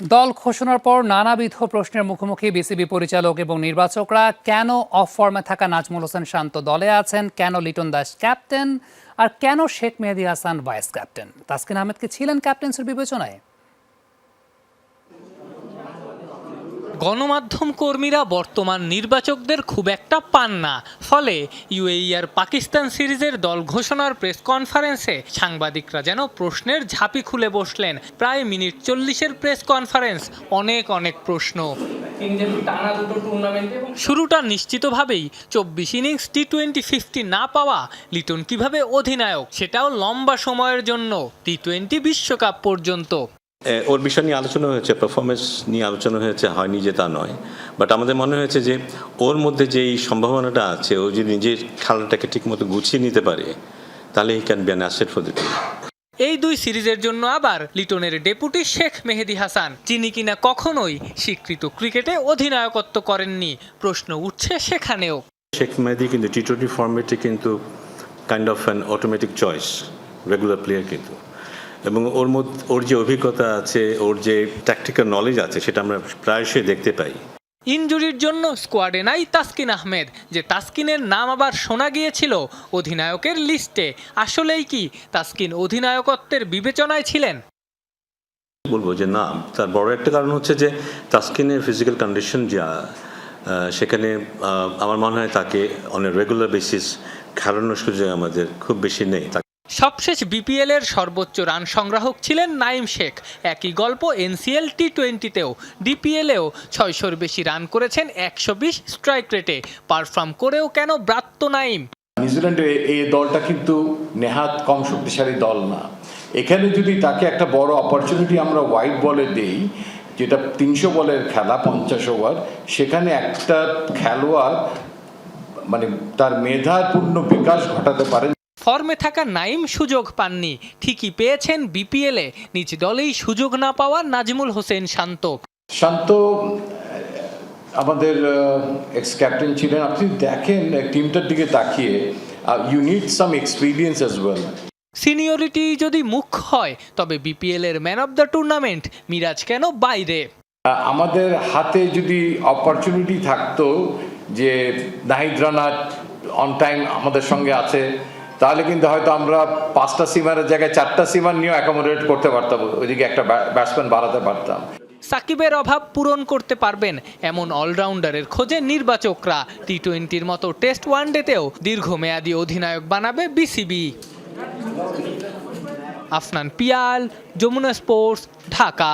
দল ঘোষণার পর নানাবিধ প্রশ্নের মুখোমুখি বিসিবি পরিচালক এবং নির্বাচকরা কেন অফ ফর্মে থাকা নাজমুল হোসেন শান্ত দলে আছেন? কেন লিটন দাস ক্যাপ্টেন আর কেন শেখ মেহেদি হাসান ভাইস ক্যাপ্টেন তাসকিন আহমেদ কি ছিলেন ক্যাপ্টেন্সের বিবেচনায়? গণমাধ্যম কর্মীরা বর্তমান নির্বাচকদের খুব একটা পান না। ফলে ইউএই আর পাকিস্তান সিরিজের দল ঘোষণার প্রেস কনফারেন্সে সাংবাদিকরা যেন প্রশ্নের ঝাঁপি খুলে বসলেন। প্রায় মিনিট চল্লিশের প্রেস কনফারেন্স, অনেক অনেক প্রশ্ন। শুরুটা নিশ্চিতভাবেই চব্বিশ ইনিংস টি টোয়েন্টি ফিফটি না পাওয়া লিটন কীভাবে অধিনায়ক, সেটাও লম্বা সময়ের জন্য টি টোয়েন্টি বিশ্বকাপ পর্যন্ত। ওর বিষয় নিয়ে আলোচনা হয়েছে পারফরমেন্স নিয়ে আলোচনা হয়েছে হয়নি যে তা নয়। বাট আমাদের মনে হয়েছে যে ওর মধ্যে যে এই সম্ভাবনাটা আছে ও যদি নিজের খেলাটাকে ঠিকমতো গুছিয়ে নিতে পারে তাহলে he can be an asset for the team এই দুই সিরিজের জন্য আবার লিটনের ডেপুটি শেখ মেহেদি হাসান যিনি কিনা কখনোই স্বীকৃত ক্রিকেটে অধিনায়কত্ব করেননি প্রশ্ন উঠছে সেখানেও। শেখ মেহেদি কিন্তু টি টোয়েন্টি ফর্মেটে কিন্তু kind of an automatic choice regular player কিন্তু। এবং ওর মধ্যে ওর যে অভিজ্ঞতা আছে ওর যে ট্যাকটিক্যাল নলেজ আছে সেটা আমরা প্রায়শই দেখতে পাই। ইনজুরির জন্য স্কোয়াডে নাই তাসকিন আহমেদ যে তাসকিনের নাম আবার শোনা গিয়েছিল অধিনায়কের লিস্টে আসলেই কি তাসকিন অধিনায়কত্বের বিবেচনায় ছিলেন? বলব যে না তার বড় একটা কারণ হচ্ছে যে তাস্কিনের ফিজিক্যাল কন্ডিশন যা সেখানে আমার মনে হয় তাকে অন রেগুলার বেসিস খেলানোর সুযোগ আমাদের খুব বেশি নেই। সবশেষ বিপিএল এর সর্বোচ্চ রান সংগ্রাহক ছিলেন নাইম শেখ। একই গল্প এনসিএল টি টোয়েন্টিতেও ডিপিএলেও ছয়শোর বেশি রান করেছেন একশো বিশ স্ট্রাইক রেটে পারফর্ম করেও কেন ব্রাত্য নাইম? নিউজিল্যান্ডের এ- এই দলটা কিন্তু নেহাত কম শক্তিশালী দল না। এখানে যদি তাকে একটা বড় অপরচুনিটি আমরা হোয়াইট বলে দেই, যেটা তিনশো বলের খেলা, পঞ্চাশ ওভার সেখানে একটা খেলোয়াড় মানে তার মেধাপূর্ণ বিকাশ ঘটাতে পারেন ফর্মে থাকা নাইম সুযোগ পাননি। ঠিকই পেয়েছেন বিপিএলে নিজ দলেই সুযোগ না পাওয়া নাজমুল হোসেন শান্ত। শান্ত আমাদের এক্স ক্যাপ্টেন ছিলেন। আপনি দেখেন টিমটার দিকে তাকিয়ে you need some experience as well seniority যদি মুখ্য হয় তবে বিপিএল এর man of the tournament Miraj কেন বাইরে? আমাদের হাতে যদি অপরচুনিটি থাকতো যে নাহিদ রানা অন টাইম আমাদের সঙ্গে আছে তাহলে কিন্তু হয়তো আমরা পাঁচটা সিমারের জায়গায় চারটা সিমার নিয়েও অ্যাকোমোডেট করতে পারতাম। ওইদিকে একটা ব্যাটসম্যান বাড়াতে পারতাম। সাকিবের অভাব পূরণ করতে পারবেন এমন অলরাউন্ডারের খোঁজে নির্বাচকরা। টি টোয়েন্টির মতো টেস্ট ওয়ানডেতেও দীর্ঘমেয়াদী অধিনায়ক বানাবে বিসিবি আফনান পিয়াল, যমুনা স্পোর্টস ঢাকা।